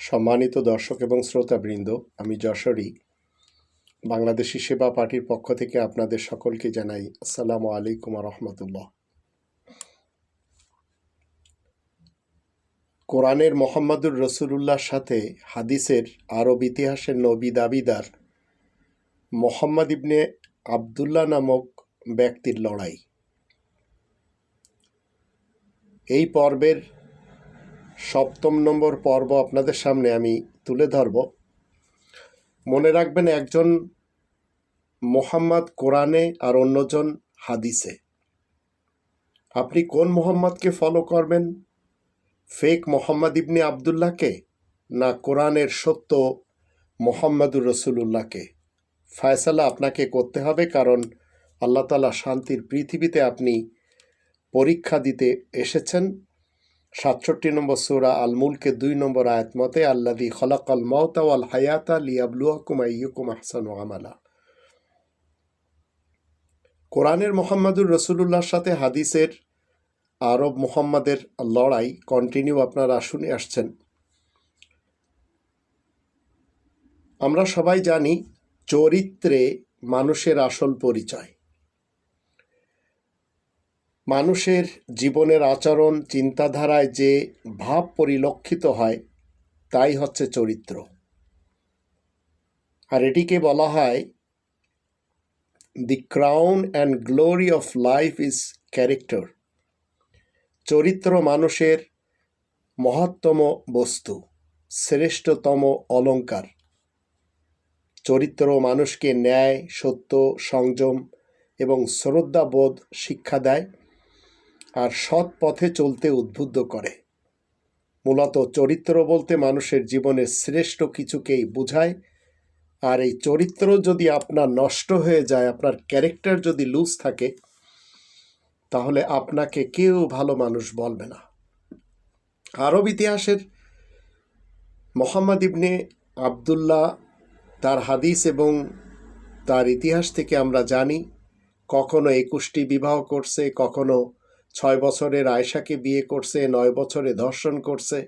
সম্মানিত দর্শক এবং শ্রোতাবৃন্দ, আমি যশোরী। বাংলাদেশি সেবা পার্টির পক্ষ থেকে আপনাদের সকলকে জানাই আসসালামু আলাইকুম রহমতুল্লাহ কোরআনের মোহাম্মদুর রসুলুল্লাহর সাথে হাদিসের আরব ইতিহাসের নবী দাবিদার মোহাম্মদ ইবনে আবদুল্লাহ নামক ব্যক্তির লড়াই। এই পর্বের সপ্তম নম্বর পর্ব আপনাদের সামনে আমি তুলে ধরব। মনে রাখবেন একজন মোহাম্মদ কোরআনে আর অন্যজন হাদিসে। আপনি কোন মোহাম্মদকে ফলো করবেন? ফেক মোহাম্মদ ইবনে আবদুল্লাহকে না কোরআনের সত্য মোহাম্মদুর রসুলুল্লাহকে? ফায়সালা আপনাকে করতে হবে কারণ আল্লাহ তালা শান্তির পৃথিবীতে আপনি পরীক্ষা দিতে এসেছেন। সাতষট্টি নম্বর সুরা আল মুলকে দুই নম্বর আয়াত মতে আল্লাদি খলাকাল মাওতা ওয়াল হায়াতা লিয়াবলুয়াকুম আইয়ুকুম আহসান আমালা। কোরআনের মোহাম্মদুর রসুলুল্লাহর সাথে হাদিসের আরব মোহাম্মদের লড়াই কন্টিনিউ আপনারা শুনে আসছেন। আমরা সবাই জানি চরিত্রে মানুষের আসল পরিচয়। মানুষের জীবনের আচরণ, চিন্তাধারায় যে ভাব পরিলক্ষিত হয়, তাই হচ্ছে চরিত্র। আর এটিকে বলা হয় the crown and glory of life is character চরিত্র মানুষের মহত্তম বস্তু, শ্রেষ্ঠতম অলঙ্কার। চরিত্র মানুষকে ন্যায়, সত্য, সংযম এবং শ্রদ্ধাবোধ শিক্ষা দেয়। আর সৎ পথে চলতে উদ্বুদ্ধ করে। মূলত চরিত্র বলতে মানুষের জীবনের শ্রেষ্ঠ কিছুকেই বোঝায়, আর এই চরিত্র যদি আপনার নষ্ট হয়ে যায়, আপনার ক্যারেক্টার যদি লুজ থাকে, তাহলে আপনাকে কেউ ভালো মানুষ বলবে না। আরব ইতিহাসের মোহাম্মদ ইবনে আবদুল্লাহ তার হাদিস এবং তার ইতিহাস থেকে আমরা জানি, কখনো একুশটি বিবাহ করছে, কখনো ছয় বছরের আয়সাকে বিয়ে করছে, নয় বছরে ধর্ষণ করছে,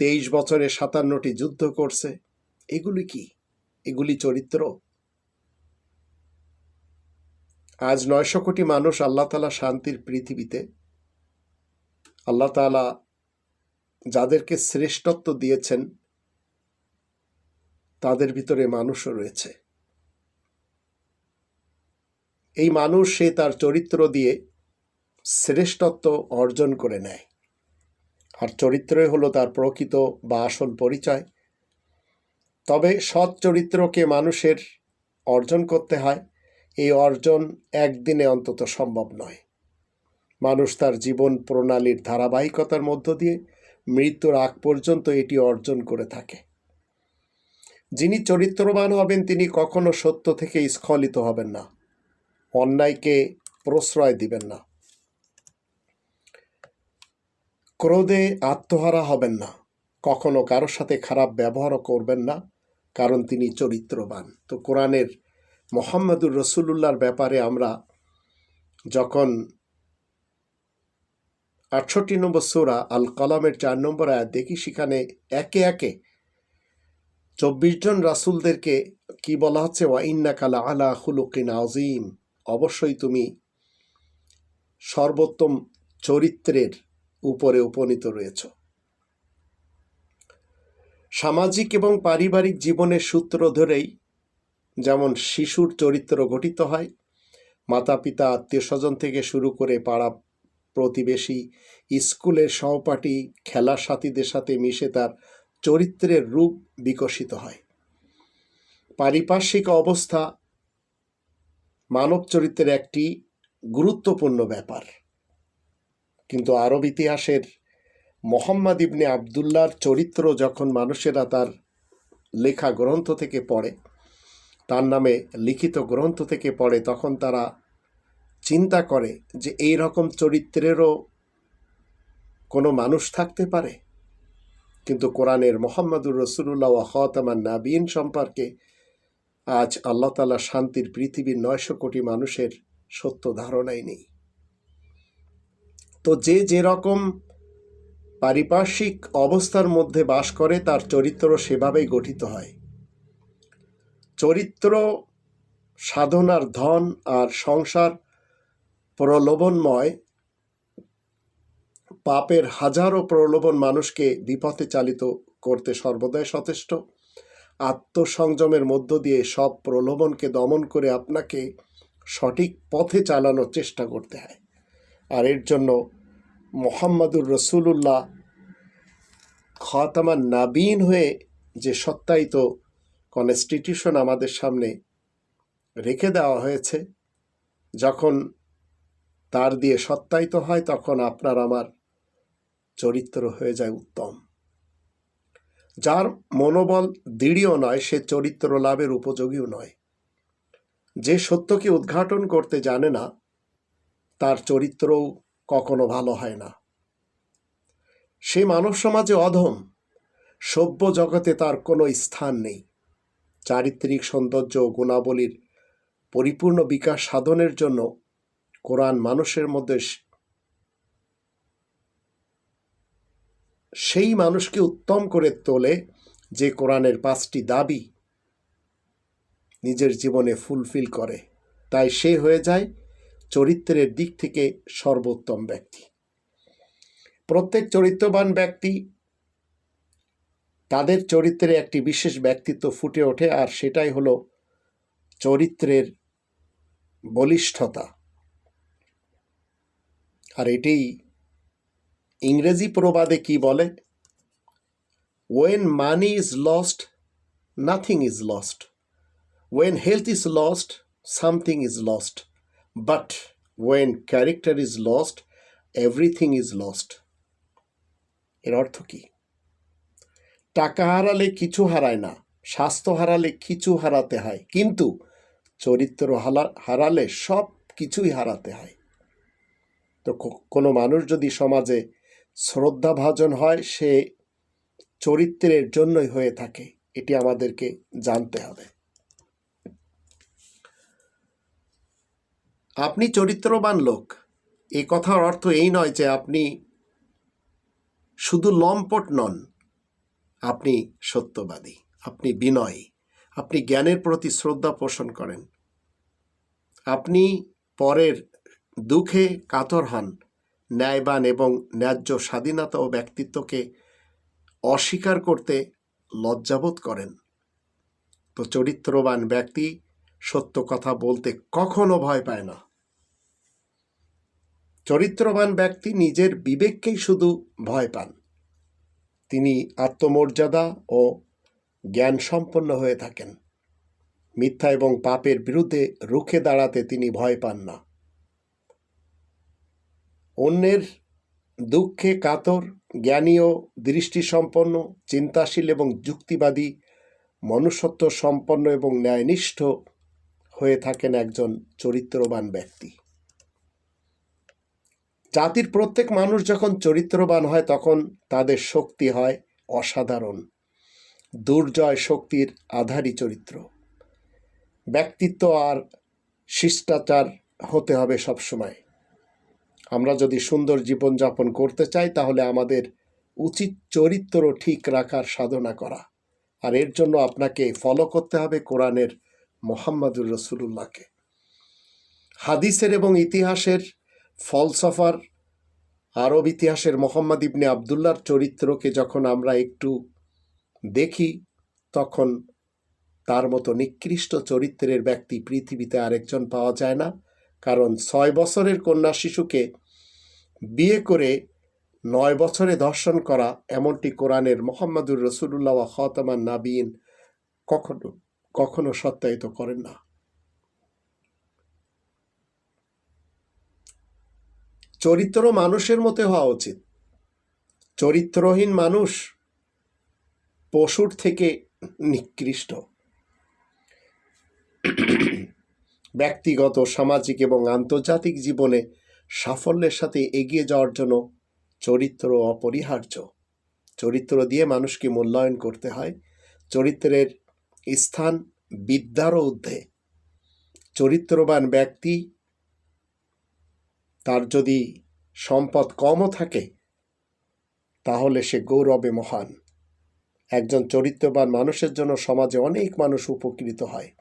তেইশ বছরে সাতান্নটি যুদ্ধ করছে। এগুলি কি? এগুলি চরিত্র? আজ নয়শো কোটি মানুষ আল্লাহ তালা শান্তির পৃথিবীতে। আল্লাহ তালা যাদেরকে শ্রেষ্ঠত্ব দিয়েছেন, তাদের ভিতরে মানুষও রয়েছে। এই মানুষ সে তার চরিত্র দিয়ে শ্রেষ্ঠত্ব অর্জন করে নেয়। আর চরিত্রই হলো তার প্রকৃত বা আসল পরিচয়। তবে সৎ চরিত্রকে মানুষের অর্জন করতে হয়, এই অর্জন একদিনে অন্তত সম্ভব নয়। মানুষ তার জীবন প্রণালীর ধারাবাহিকতার মধ্য দিয়ে মৃত্যুর আগ পর্যন্ত এটি অর্জন করে থাকে। যিনি চরিত্রবান হবেন, তিনি কখনো সত্য থেকে স্খলিত হবেন না। অন্যায়কে প্রশ্রয় দিবেন না। ক্রোধে আত্মহারা হবেন না। কখনো কারোর সাথে খারাপ ব্যবহারও করবেন না, কারণ তিনি চরিত্রবান। তো কোরআনের মোহাম্মদুর রসুল্লাহর ব্যাপারে আমরা যখন আটষট্টি নম্বর সোরা আল কালামের চার নম্বর আয়াত দেখি, সেখানে একে একে চব্বিশ জন রাসুলদেরকে কি বলা হচ্ছে? ওয়াইন্না কালা আলা হুলুকিন আজিম অবশ্যই তুমি সর্বোত্তম চরিত্রের উপরে উপনীত রয়েছ। সামাজিক এবং পারিবারিক জীবনের সূত্র ধরেই যেমন শিশুর চরিত্র গঠিত হয় মাতা পিতা আত্মীয় স্বজন থেকে শুরু করে পাড়া প্রতিবেশী, স্কুলের সহপাঠী, খেলার সাথীদের সাথে মিশে তার চরিত্রের রূপ বিকশিত হয়। পারিপার্শ্বিক অবস্থা মানব চরিত্রের একটি গুরুত্বপূর্ণ ব্যাপার। কিন্তু আরব ইতিহাসের মোহাম্মদ ইবনে আবদুল্লার চরিত্র যখন মানুষেরা তার লেখা গ্রন্থ থেকে পড়ে, তার নামে লিখিত গ্রন্থ থেকে পড়ে, তখন তারা চিন্তা করে যে এই রকম চরিত্রেরও কোনো মানুষ থাকতে পারে। কিন্তু কোরআনের মোহাম্মদুর রসুল্লাহ ওয়াহতামান নাবিন সম্পর্কে আজ আল্লাহ তালা শান্তির পৃথিবীর নয়শো কোটি মানুষের সত্য ধারণাই নেই। তো যে যেরকম পারিপার্শ্বিক অবস্থার মধ্যে বাস করে, তার চরিত্র সেভাবেই গঠিত হয়। চরিত্র, সাধনার ধন আর সংসার প্রলোভনময়। পাপের হাজারো প্রলোভন মানুষকে বিপথে চালিত করতে সর্বদাই সচেষ্ট আত্মসংযমের মধ্য দিয়ে সব প্রলোভনকে দমন করে আপনাকে সঠিক পথে চালানোর চেষ্টা করতে হয়। আর এর জন্য মোহাম্মদুর রসুলুল্লাহ খতামান নাবিন হয়ে যে সত্যায়িত কনস্টিটিউশন আমাদের সামনে রেখে দেওয়া হয়েছে, যখন তার দিয়ে সত্যায়িত হয়, তখন আপনার আমার চরিত্র হয়ে যায় উত্তম। যার মনোবল দৃঢ় নয়, সে চরিত্র লাভের উপযোগীও নয়। যে সত্যকে উদ্ঘাটন করতে জানে না তার চরিত্রও কখনো ভালো হয় না। সে মানব সমাজে অধম। সভ্য জগতে তার কোনো স্থান নেই। চারিত্রিক সৌন্দর্য ও গুণাবলীর পরিপূর্ণ বিকাশ সাধনের জন্য কোরআন মানুষের মধ্যে সেই মানুষকে উত্তম করে তোলে যে কোরআনের পাঁচটি দাবি নিজের জীবনে ফুলফিল করে। তাই সে হয়ে যায় চরিত্রের দিক থেকে সর্বোত্তম ব্যক্তি। প্রত্যেক চরিত্রবান ব্যক্তি তাদের চরিত্রে একটি বিশেষ ব্যক্তিত্ব ফুটে ওঠে আর সেটাই হলো চরিত্রের বলিষ্ঠতা। আর এটি ইংরেজি প্রবাদে কি বলে? When money is lost nothing is lost when health is lost something is lost but when character is lost everything is lost এর অর্থ কি? টাকা হারালে কিছু হারায় না, স্বাস্থ্য হারালে কিছু হারাতে হয়। কিন্তু চরিত্র হারালে সব কিছুই হারাতে হয়। তো কোনো মানুষ যদি সমাজে শ্রদ্ধাভাজন হয়, সে চরিত্রের জন্যই হয়ে থাকে। এটি আমাদেরকে জানতে হবে। আপনি চরিত্রবান লোক। এই কথার অর্থ এই নয় যে আপনি শুধু লম্পট নন, আপনি সত্যবাদী, আপনি বিনয়ী, আপনি জ্ঞানের প্রতি শ্রদ্ধা পোষণ করেন। আপনি পরের দুঃখে কাতর হন, ন্যায়বান এবং ন্যায্য স্বাধীনতা ও ব্যক্তিত্বকে অস্বীকার করতে লজ্জাবোধ করেন। তো চরিত্রবান ব্যক্তি সত্য কথা বলতে কখনো ভয় পায় না। চরিত্রবান ব্যক্তি নিজের বিবেককেই শুধু ভয় পান। তিনি আত্মমর্যাদা ও জ্ঞান সম্পন্ন হয়ে থাকেন। মিথ্যা এবং পাপের বিরুদ্ধে রুখে দাঁড়াতে তিনি ভয় পান না। অন্যের দুঃখে কাতর, জ্ঞানী ও দৃষ্টিসম্পন্ন, চিন্তাশীল এবং যুক্তিবাদী, মনুষ্যত্ব সম্পন্ন এবং ন্যায়নিষ্ঠ থাকেন একজন চরিত্রবান ব্যক্তি। জাতির প্রত্যেক মানুষ যখন চরিত্রবান হয়, তখন তাদের শক্তি হয় অসাধারণ। দুর্জয় শক্তির আধারী চরিত্র। ব্যক্তিত্ব আর শিষ্টাচার হতে হবে সবসময়। আমরা যদি সুন্দর জীবনযাপন করতে চাই, তাহলে আমাদের উচিত চরিত্র ঠিক রাখার সাধনা করা। আর এর জন্য আপনাকে ফলো করতে হবে কোরআনের মোহাম্মদুর রসুল্লাহকে হাদিসের এবং ইতিহাসের ফলসফার আরব ইতিহাসের মোহাম্মদ ইবনে আবদুল্লার চরিত্রকে যখন আমরা একটু দেখি, তখন তার মতো নিকৃষ্ট চরিত্রের ব্যক্তি পৃথিবীতে আরেকজন পাওয়া যায় না। কারণ ছয় বছরের কন্যা শিশুকে বিয়ে করে নয় বছরে দর্শন করা, এমনটি কোরআনের মোহাম্মদুর রসুল্লাহ খতমান নাবিন কখনো কখনো সত্যায়িত করেন না। চরিত্র মানুষের মতো হওয়া উচিত। চরিত্রহীন মানুষ পশুর থেকে নিকৃষ্ট। ব্যক্তিগত, সামাজিক এবং আন্তর্জাতিক জীবনে সাফল্যের সাথে এগিয়ে যাওয়ার জন্য চরিত্র অপরিহার্য। চরিত্র দিয়ে মানুষকে মূল্যায়ন করতে হয়। চরিত্রের স্থান বিদ্যারও ঊর্ধ্বে। চরিত্রবান ব্যক্তি, তার যদি সম্পদ কমও থাকে, তাহলে সে গৌরবে মহান। একজন চরিত্রবান মানুষের জন্য সমাজে অনেক মানুষ উপকৃত হয়।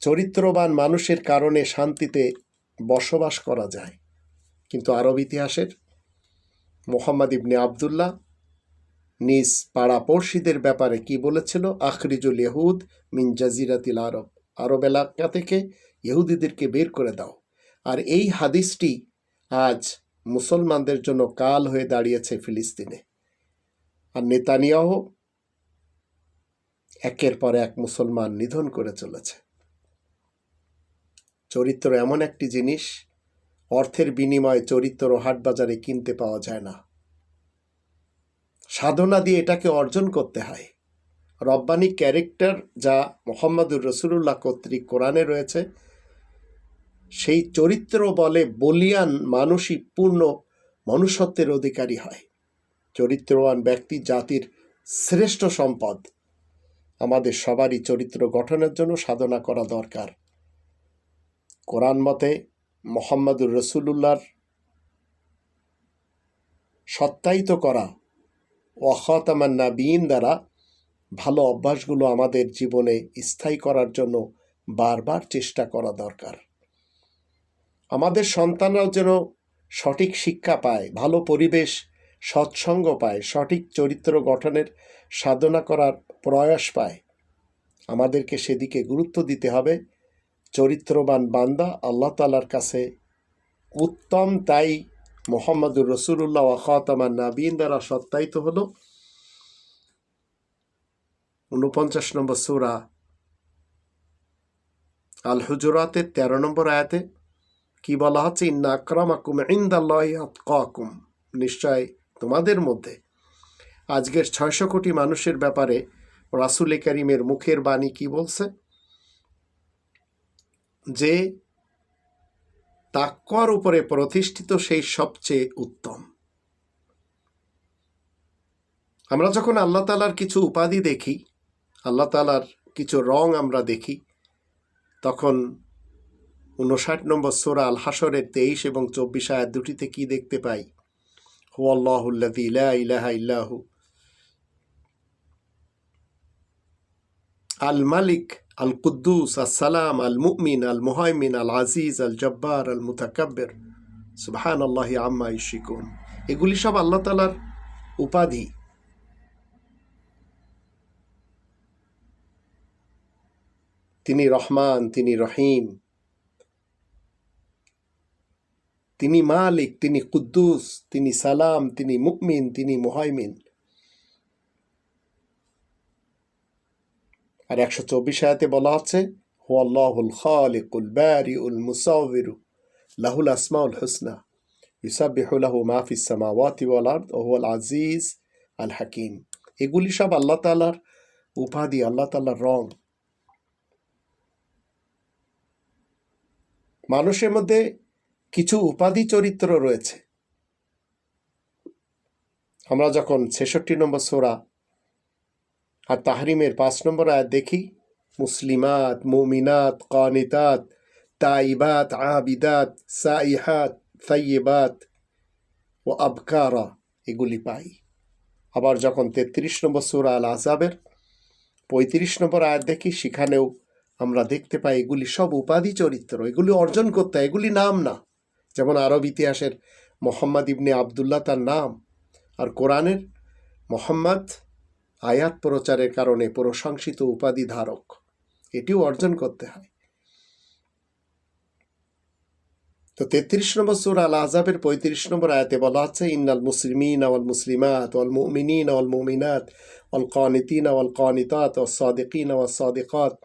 চরিত্রবান মানুষের কারণে শান্তিতে বসবাস করা যায়। কিন্তু আরব ইতিহাসের মোহাম্মদ ইবনে আবদুল্লাহ নিজ পাড়াপড়শিদের ব্যাপারে কি বলেছিল? আখরিজুল ইহুদ মিন জাজিরাতিল আরব। আরব এলাকা থেকে ইহুদিদেরকে বের করে দাও। আর এই হাদিসটি আজ মুসলমানদের জন্য কাল হয়ে দাঁড়িয়েছে ফিলিস্তিনে। আর নেতানিয়াহ একের পর এক মুসলমান নিধন করে চলেছে। চরিত্র এমন একটি জিনিস, অর্থের বিনিময়ে চরিত্র হাটবাজারে কিনতে পাওয়া যায় না। সাধনা দিয়ে এটাকে অর্জন করতে হয়। রব্বানি ক্যারেক্টার যা মোহাম্মদুর রসুল্লাহ কর্তৃক কোরআনে রয়েছে, সেই চরিত্র বলে বলিয়ান মানুষই পূর্ণ মনুষ্যত্বের অধিকারী হয়। চরিত্রবান ব্যক্তি জাতির শ্রেষ্ঠ সম্পদ। আমাদের সবারই চরিত্র গঠনের জন্য সাধনা করা দরকার। কোরআন মতে মোহাম্মদুর রসুল্লাহর সত্যায়িত করা ওয়াখাতামান নাবিন দ্বারা ভালো অভ্যাসগুলো আমাদের জীবনে স্থায়ী করার জন্য বারবার চেষ্টা করা দরকার। আমাদের সন্তানরাও যেন সঠিক শিক্ষা পায়, ভালো পরিবেশ, সৎসঙ্গ পায়, সঠিক চরিত্র গঠনের সাধনা করার প্রয়াস পায়। আমাদেরকে সেদিকে গুরুত্ব দিতে হবে। চরিত্রবান বান্দা আল্লাহ তালার কাছে উত্তম তাই মোহাম্মদুর রসুল্লাহ ওয়াখাতামান নাবিন দ্বারা সত্যায়িত হলো। উনপঞ্চাশ নম্বর সুরা আল হুজুরাতের তেরো নম্বর আয়াতে কি বলা হচ্ছে? ইন্না আকরামাকুম ইন্দাল্লাহ আতকাকুম। নিশ্চয় তোমাদের মধ্যে আজকের ছয়শো কোটি মানুষের ব্যাপারে রাসুল করিমের মুখের বাণী কি বলছে? যে তাক্কর উপরে প্রতিষ্ঠিত সেই সবচেয়ে উত্তম। আমরা যখন আল্লাহ তালার কিছু উপাধি দেখি, আল্লাহ তালার কিছু রং আমরা দেখি, তখন উনষাট নম্বর সোরা আল হাসরের তেইশ এবং চব্বিশ আয়াত দুটিতে কি দেখতে পাই? হু আল্লাহুল্লাদি ইলা ইলাহা ইল্লাহু। আল মালিক আল কুদ্দুস আসসালাম আল মুমিন আল মুহাইমিন আল আজিজ আল জব্বার আল মুতাকাব্বের সুবহান আল্লাহি আম্মা ইশিকুন এগুলি সব আল্লাহ তালার উপাধি। তিনি রহমান, তিনি রহিম। তিনি মালিক, তিনি কুদ্দুস, তিনি সালাম, তিনি মুকমিন তিনি মুহাইমিন। আর একশো চব্বিশ আয়াতে বলা হচ্ছে হু আল্লাহুল খালিকুল বারিউল মুসাউবিরু লাহুল আসমাউল হুসনা ইউসাবিহু লাহু মা ফিস সামাওয়াতি ওয়াল আরদ ওয়া হুয়াল আজিজ আল হাকিম। এগুলি সব আল্লাহ তাআলার উপাধি, আল্লাহ তাআলার রং। মানুষের মধ্যে কিছু উপাধি চরিত্র রয়েছে। আমরা যখন ছেষট্টি নম্বর সোরা আর তাহরিমের পাঁচ নম্বর আয়াত দেখি। মুসলিমাত, মুমিনাত, কানিতাত, তাইবাত, আবিদাত, সাইহাত সাইয়েবাত ও আবকারা এগুলি পাই। আবার যখন তেত্রিশ নম্বর সুরা আল আজাবের পঁয়ত্রিশ নম্বর আয়াত দেখি, সেখানেও আমরা দেখতে পাই এগুলি সব উপাধি চরিত্র, এগুলি অর্জন করতে এগুলি নাম না। যেমন আরব ইতিহাসের মোহাম্মদ ইবনে আবদুল্লাহ তার নাম, আর কোরআনের মোহাম্মদ আয়াত প্রচারের কারণে প্রশংসিত উপাধি ধারক এটিও অর্জন করতে হয় তো তেত্রিশ নম্বর সুর আল আজাবের পঁয়ত্রিশ নম্বর আয়াতে বলা হচ্ছে ইন্নাল মুসলিমিন আওয়াল মুসলিমাত ওয়াল মুমিনিন আওয়াল মুমিনাত ওয়াল কানিতিন আওয়াল কানিতাত ওয়াল সাদিকিন ওয়াল সাদিকাত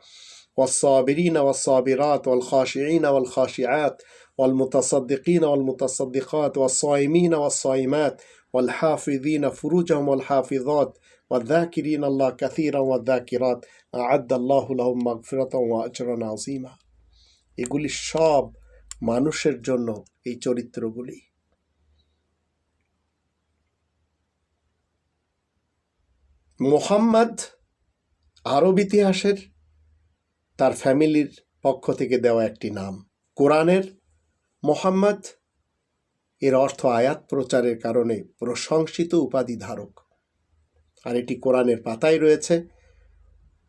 والصابرين والصابرات والخاشعين والخاشعات والمتصدقين والمتصدقات والصائمين والصائمات والحافظين فروجهم والحافظات والذاكرين الله كثيرا والذاكرات أعد الله لهم مغفرة وأجرا عظيما এগুলি সব মানুষের জন্য এই চরিত্রগুলি মোহাম্মদ আরব ইতিহাসের তার ফ্যামিলির পক্ষ থেকে দেওয়া একটি নাম কোরআনের মোহাম্মদ এর অর্থ আয়াত প্রচারের কারণে প্রশংসিত উপাধি ধারক আর এটি কোরআনের পাতায় রয়েছে।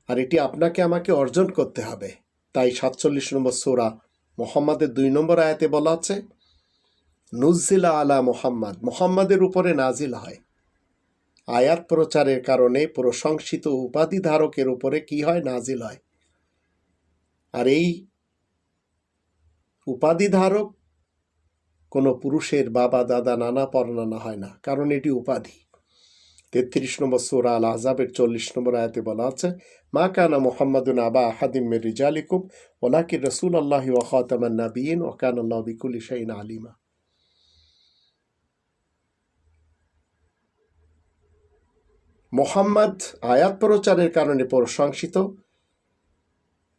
আর এটি আপনাকে আমাকে অর্জন করতে হবে। তাই সাতচল্লিশ নম্বর সোরা মোহাম্মদের দুই নম্বর আয়াতে বলা আছে নুজিলা আলা মোহাম্মদ। মোহাম্মদের উপরে নাজিল হয়। আয়াত প্রচারের কারণে প্রশংসিত উপাধি ধারকের উপরে কি হয়? নাজিল হয়। আর এই উপাধি ধারক কোনো পুরুষের বাবা, দাদা, নানা, পরনানা হয় না, কারণ এটি উপাধি। তেত্রিশ নম্বর সোরা আল আজাবের চল্লিশ নম্বর আয়াতে বলা আছে, মা কানা মোহাম্মদুন আবা আহাদিম মের রিজালিকুম ওলাকি রসুল আল্লাহ ওয়াখাতামান নাবিয়িন ওয়াকান আল্লাহ বিকুল শাইন আলিমা। মোহাম্মদ আয়াত প্রচারের কারণে প্রশংসিত।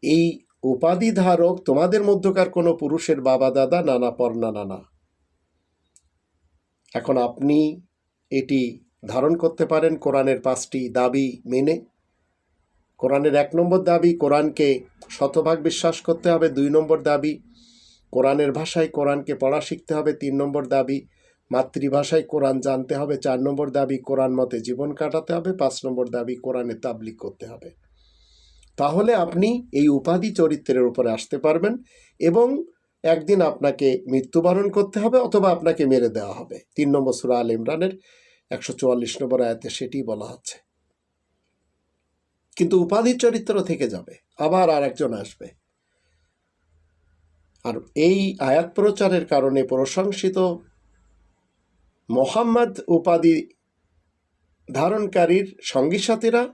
এই উপাধি ধারক তোমাদের মধ্যকার কোনো পুরুষের বাবা, দাদা, নানা পর্না নানা এখন আপনি এটি ধারণ করতে পারেন কোরআনের পাঁচটি দাবি মেনে। কোরআনের এক নম্বর দাবি, কোরআনকে শতভাগ বিশ্বাস করতে হবে, দুই নম্বর দাবি, কোরআনের ভাষায় কোরআনকে পড়া শিখতে হবে, তিন নম্বর দাবি, মাতৃভাষায় কোরআন জানতে হবে, চার নম্বর দাবি, কোরআন মতে জীবন কাটাতে হবে, পাঁচ নম্বর দাবি, কোরআনে তাবলিক করতে হবে। তাহলে আপনি এই উপাধি চরিত্রের উপরে আসতে পারবেন এবং একদিন আপনাকে মৃত্যুবরণ করতে হবে অথবা আপনাকে মেরে দেওয়া হবে। তিন নম্বর সুরা আল ইমরানের একশো চুয়াল্লিশ নম্বর আয়াতে সেটি বলা হচ্ছে। কিন্তু উপাধি চরিত্র থেকে যাবে, আবার আর একজন আসবে। আর এই আয়াত প্রচারের কারণে প্রশংসিত মোহাম্মদ উপাধি ধারণকারীর সঙ্গী সাথীরা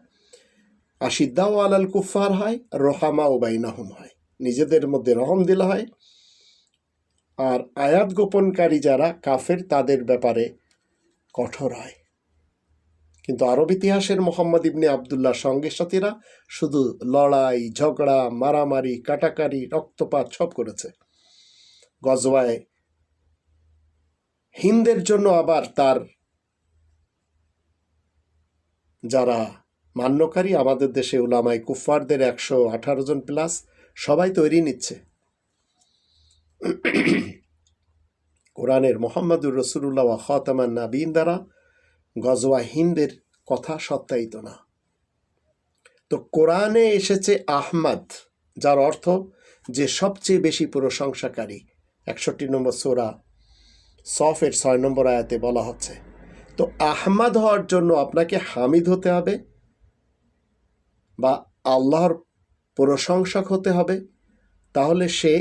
আশিদ্দাও আলাল কুফার হয়, রোহামা ও বাইনাহুম হয়। নিজেদের মধ্যে রহম দিলা হয়। আর আয়াত গোপনকারী যারা কাফের, তাদের ব্যাপারে কঠোর হয়। কিন্তু আরব ইতিহাসের মোহাম্মদ ইবনে আবদুল্লাহ সঙ্গে সাথীরা শুধু লড়াই, ঝগড়া, মারামারি কাটাকারি রক্তপাত সব করেছে। গজওয়ায় হিন্দের জন্য আবার তার যারা মান্যকারী, আমাদের দেশে উলামাই কুফফারদের একশো আঠারো জন প্লাস সবাই তৈরি নিচ্ছে। কোরআনের মোহাম্মদুর রসুল্লাহ খতামান নাবিন দ্বারা গজওয়া হিন্দের কথা সত্যায়িত না। তো কোরআনে এসেছে আহমদ, যার অর্থ যে সবচেয়ে বেশি প্রশংসাকারী। একষট্টি নম্বর সোরা সফের ছয় নম্বর আয়াতে বলা হচ্ছে, তো আহমাদ হওয়ার জন্য আপনাকে হামিদ হতে হবে বা আল্লাহর প্রশংসক হতে হবে। তাহলে সে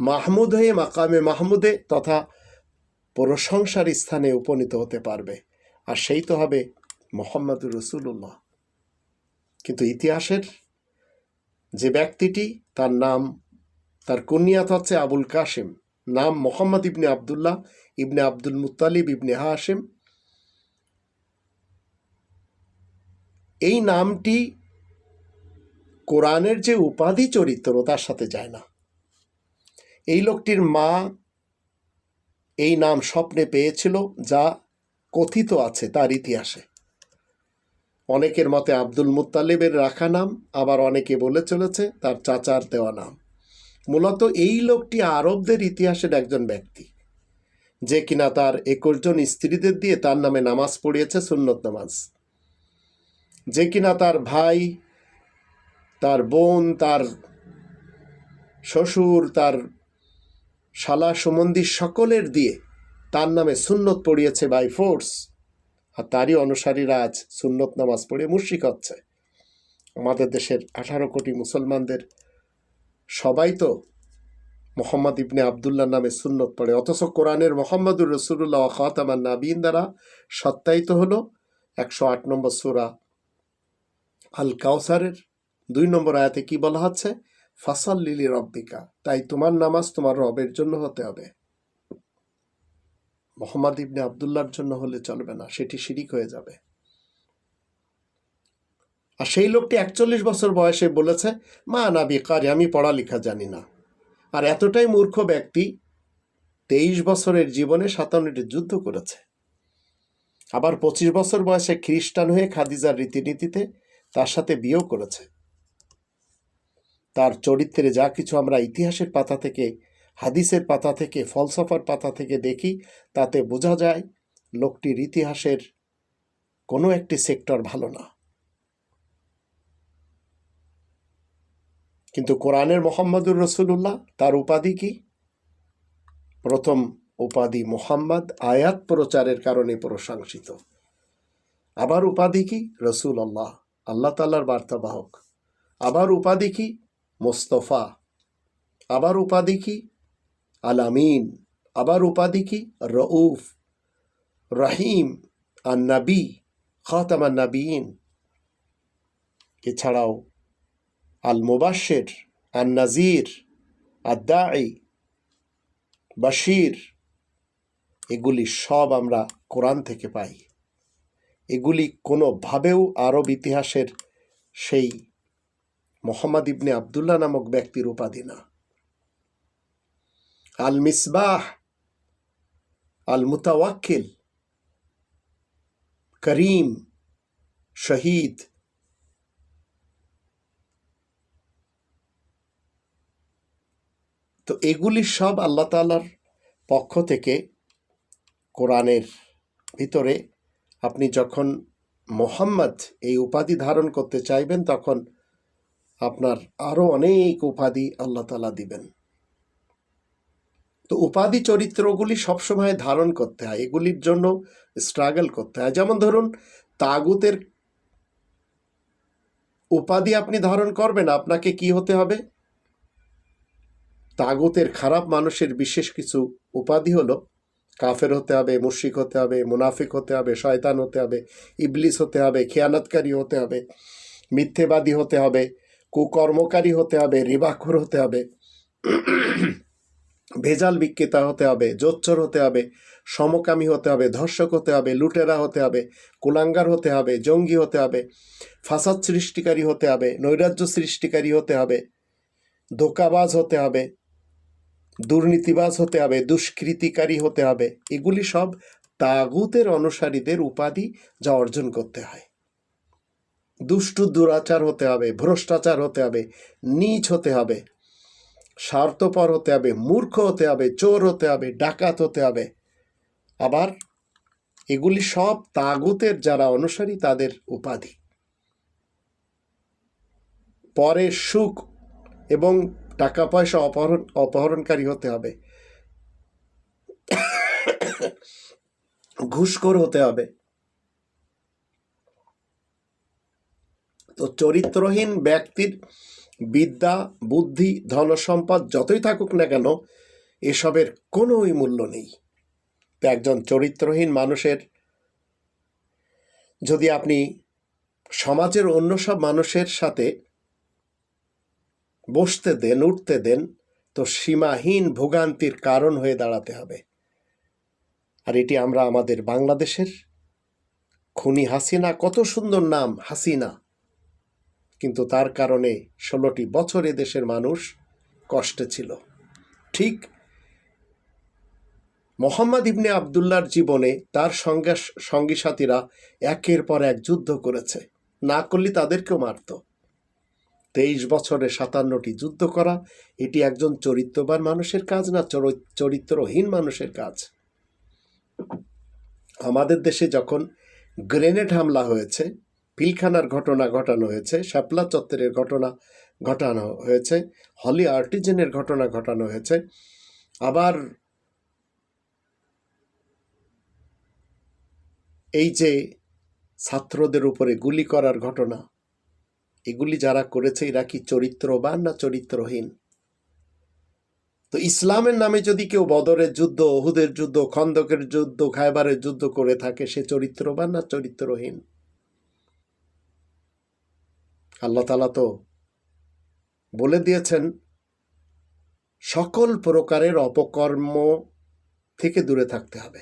মাহমুদ হয়ে মাকামে মাহমুদে তথা প্রশংসার স্থানে উপনীত হতে পারবে। আর সেই তো হবে মোহাম্মদুর রসুল্লাহ কিন্তু ইতিহাসের যে ব্যক্তিটি, তার নাম, তার কুনিয়াত হচ্ছে আবুল কাসিম নাম মোহাম্মদ ইবনে আবদুল্লাহ, ইবনে আব্দুল মুতালিব ইবনে হাসিম এই নামটি কোরআনের যে উপাধি চরিত্র, তার সাথে যায় না। এই লোকটির মা এই নাম স্বপ্নে পেয়েছিল, যা কথিত আছে তার ইতিহাসে। অনেকের মতে আব্দুল মুত্তালিবের রাখা নাম, আবার অনেকে বলে চলেছে তার চাচার দেওয়া নাম। মূলত এই লোকটি আরবদের ইতিহাসের একজন ব্যক্তি, যে কিনা তার একুশ জন স্ত্রীদের দিয়ে তার নামে নামাজ পড়িয়েছে সুন্নত নামাজ। যে কিনা তার ভাই, তার বোন, তার শ্বশুর, তার শালা সুমন্দি সকলের দিয়ে তার নামে সুন্নত পড়িয়েছে বাই ফোর্স আর তারই অনুসারীরা আজ সুন্নত নামাজ পড়ে মুর্শিক হচ্ছে। আমাদের দেশের আঠারো কোটি মুসলমানদের সবাই তো মোহাম্মদ ইবনে আবদুল্লাহ নামে সুন্নত পড়ে। অথচ কোরআনের মোহাম্মদুর রসুল্লাহ খাতামান নাবিন দ্বারা সত্যায়িত হলো একশো আট নম্বর সুরা আল কাউসারের। দুই নম্বর আয়াতে কি বলা হচ্ছে? ফাসাল লিলি রব্বিকা, তাই তোমার নামাজ তোমার রবের জন্য হতে হবে। মোহাম্মদ ইবনে আবদুল্লাহর জন্য হলে চলবে না, সেটি শিরিক হয়ে যাবে। আর সেই লোকটি একচল্লিশ বছর বয়সে বলেছে, মা না বেকার আমি পড়ালেখা জানি না। আর এতটাই মূর্খ ব্যক্তি তেইশ বছরের জীবনে সাতান্নটি যুদ্ধ করেছে। আবার পঁচিশ বছর বয়সে খ্রিস্টান হয়ে খাদিজার রীতিনীতিতে তার সাথে বিয়েও করেছে। তার চরিত্রে যা কিছু আমরা ইতিহাসের পাতা থেকে, হাদিসের পাতা থেকে, ফলসফার পাতা থেকে দেখি, তাতে বোঝা যায় লোকটির ইতিহাসের কোনো একটি সেক্টর ভালো না। কিন্তু কোরআনের মোহাম্মদুর রসুল্লাহ তার উপাধি কি? প্রথম উপাধি মোহাম্মদ, আয়াত প্রচারের কারণে প্রশংসিত। আবার উপাধি কি? রসুল আল্লাহ আল্লাহ তাল্লার বার্তাবাহক। আবার উপাধি কি? মোস্তফা, আবার উপাধি কি? আল আমিন, আবার উপাধি কি? রউফ, রহিম আর নবী, খাতাম নবীন এছাড়াও আল মুবাশের আর নাজির আদাই বাশির, এগুলি সব আমরা কোরআন থেকে পাই। এগুলি কোনোভাবেও আরব ইতিহাসের সেই মোহাম্মদ ইবনে আবদুল্লাহ নামক ব্যক্তির উপাধি না। আল মিসবাহ আল মুতাওয়াক্কিল করিম, শহীদ। তো এগুলি সব আল্লাহ তালার পক্ষ থেকে কোরআনের ভিতরে আপনি যখন মোহাম্মদ এই উপাধি ধারণ করতে চাইবেন, তখন আপনার আরও অনেক উপাধি আল্লাহ তালা দিবেন। তো উপাধি চরিত্রগুলি সবসময় ধারণ করতে হয়, এগুলির জন্য স্ট্রাগল করতে হয়। যেমন ধরুন, তাগুতের উপাধি আপনি ধারণ করবেন, আপনাকে কি হতে হবে? তাগুতের খারাপ মানুষের বিশেষ কিছু উপাধি হলো, কাফের হতে হবে মুশিক হতে হবে, মুনাফিক হতে হবে, শয়তান হতে হবে, ইবলিস হতে হবে, খেয়ানতকারী হতে হবে, মিথ্যেবাদী হতে হবে কুকর্মকারী হতে হবে রিবাখুর হতে হবে ভেজাল বিক্রেতা হতে হবে জোচ্চর হতে হবে সমকামী হতে হবে ধর্ষক হতে হবে লুটেরা হতে হবে কুলাঙ্গার হতে হবে জঙ্গি হতে হবে ফাসাদ সৃষ্টিকারী হতে হবে নৈরাজ্য সৃষ্টিকারী হতে হবে ধোকাবাজ হতে হবে দুর্নীতিবাজ হতে হবে দুষ্কৃতিকারী হতে হবে এগুলি সব তাগুতের অনুসারীদের উপাধি যা অর্জন করতে হয় দুষ্টু দুরাচার হতে হবে, ভ্রষ্টাচার হতে হবে, নীচ হতে হবে, স্বার্থপর হতে হবে, মূর্খ হতে হবে, চোর হতে হবে, ডাকাত হতে হবে। আবার এগুলি সব তাগুতের যারা অনুসারী, তাদের উপাধি। পরে সুখ এবং টাকা পয়সা অপহরণ, অপহরণকারী হতে হবে। ঘুষখোর হতে হবে। তো চরিত্রহীন ব্যক্তির বিদ্যা, বুদ্ধি, ধনসম্পদ যতই থাকুক না কেন, এসবের কোনোই মূল্য নেই। তো একজন চরিত্রহীন মানুষের যদি আপনি সমাজের অন্য সব মানুষের সাথে বসতে দেন, উঠতে দেন, তো সীমাহীন ভোগান্তির কারণ হয়ে দাঁড়াতে হবে। আর এটি আমরা আমাদের বাংলাদেশের খুনি হাসিনা, কত সুন্দর নাম, হাসিনা। কিন্তু তার কারণে ষোলোটি বছর দেশের মানুষ কষ্টে ছিল। ঠিক মোহাম্মদ ইবনে আবদুল্লার জীবনে তার সঙ্গে সঙ্গী সাথীরা একের পর এক যুদ্ধ করেছে। না করলে তাদেরকেও মারত। তেইশ বছরে সাতান্নটি যুদ্ধ করা, এটি একজন চরিত্রবান মানুষের কাজ না চর- চরিত্রহীন মানুষের কাজ? আমাদের দেশে যখন গ্রেনেড হামলা হয়েছে পিলখানার ঘটনা ঘটানো হয়েছে, শাপলা চত্বরের ঘটনা ঘটানো হয়েছে, হলি আর্টিজেনের ঘটনা ঘটানো হয়েছে। আবার এই যে ছাত্রদের উপরে গুলি করার ঘটনা, এগুলি যারা করেছে এরা কি চরিত্রবান না চরিত্রহীন? তো ইসলামের নামে যদি কেউ বদরের যুদ্ধ ওহুদের যুদ্ধ, খন্দকের যুদ্ধ, খায়বারের যুদ্ধ করে থাকে, সে চরিত্রবান না চরিত্রহীন? আল্লাহ তালা তো বলে দিয়েছেন, সকল প্রকারের অপকর্ম থেকে দূরে থাকতে হবে।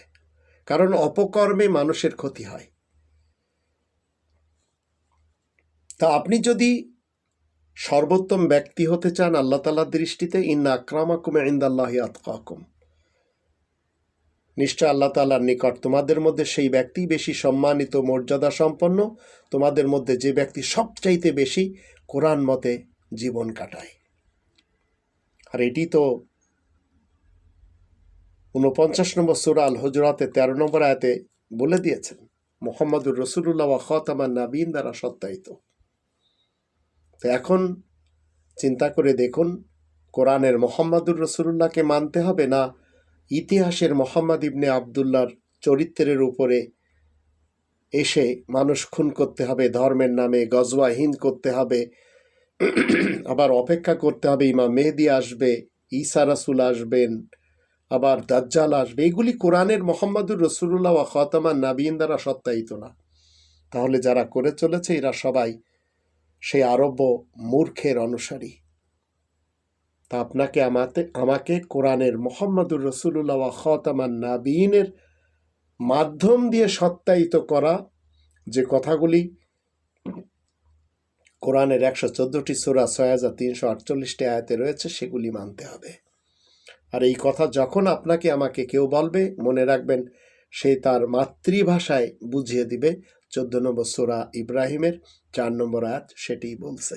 কারণ অপকর্মে মানুষের ক্ষতি হয়। তা আপনি যদি সর্বোত্তম ব্যক্তি হতে চান আল্লাহ তালার দৃষ্টিতে, ইন্না আক্রামাকুম ইন্দাল্লাহ আতকাকুম। নিশ্চয় আল্লাহ তালার নিকট তোমাদের মধ্যে সেই ব্যক্তি বেশি সম্মানিত, মর্যাদা সম্পন্ন, তোমাদের মধ্যে যে ব্যক্তি সবচাইতে বেশি কোরআন মতে জীবন কাটায়। আর এটি তো উনপঞ্চাশ নম্বর সুরা আল হুজরাতে তেরো নম্বর আয়াতে বলে দিয়েছেন, মোহাম্মদুর রসুল্লাহ ওয়া খতামান নাবিন দ্বারা সত্যায়িত। তো এখন চিন্তা করে দেখুন, কোরআনের মোহাম্মদুর রসুল্লাহকে মানতে হবে না ইতিহাসের মোহাম্মদ ইবনে আবদুল্লার চরিত্রের উপরে এসে মানুষ খুন করতে হবে, ধর্মের নামে গজওয়া হিন্দ করতে হবে, আবার অপেক্ষা করতে হবে ইমা মেহেদি আসবে, ঈসা রাসুল আসবেন, আবার দাজ্জাল আসবে। এগুলি কোরআনের মোহাম্মদুর রসুল্লাহ ওয়া খতামান নাবিন দ্বারা সত্যায়িত না। তাহলে যারা করে চলেছে, এরা সবাই সেই আরব্য মূর্খের অনুসারী। তা আপনাকে আমাতে, আমাকে কোরআনের মোহাম্মদুর রসুল্লাহ খতামান নাবিনের মাধ্যম দিয়ে সত্যায়িত করা যে কথাগুলি কোরআনের একশো চোদ্দোটি সুরা ছয় হাজার তিনশো আটচল্লিশটি আয়াতে রয়েছে, সেগুলি মানতে হবে। আর এই কথা যখন আপনাকে আমাকে কেউ বলবে, মনে রাখবেন সে তার মাতৃভাষায় বুঝিয়ে দিবে। চোদ্দ নম্বর সুরা ইব্রাহিমের, চার নম্বর আয়াত সেটিই বলছে।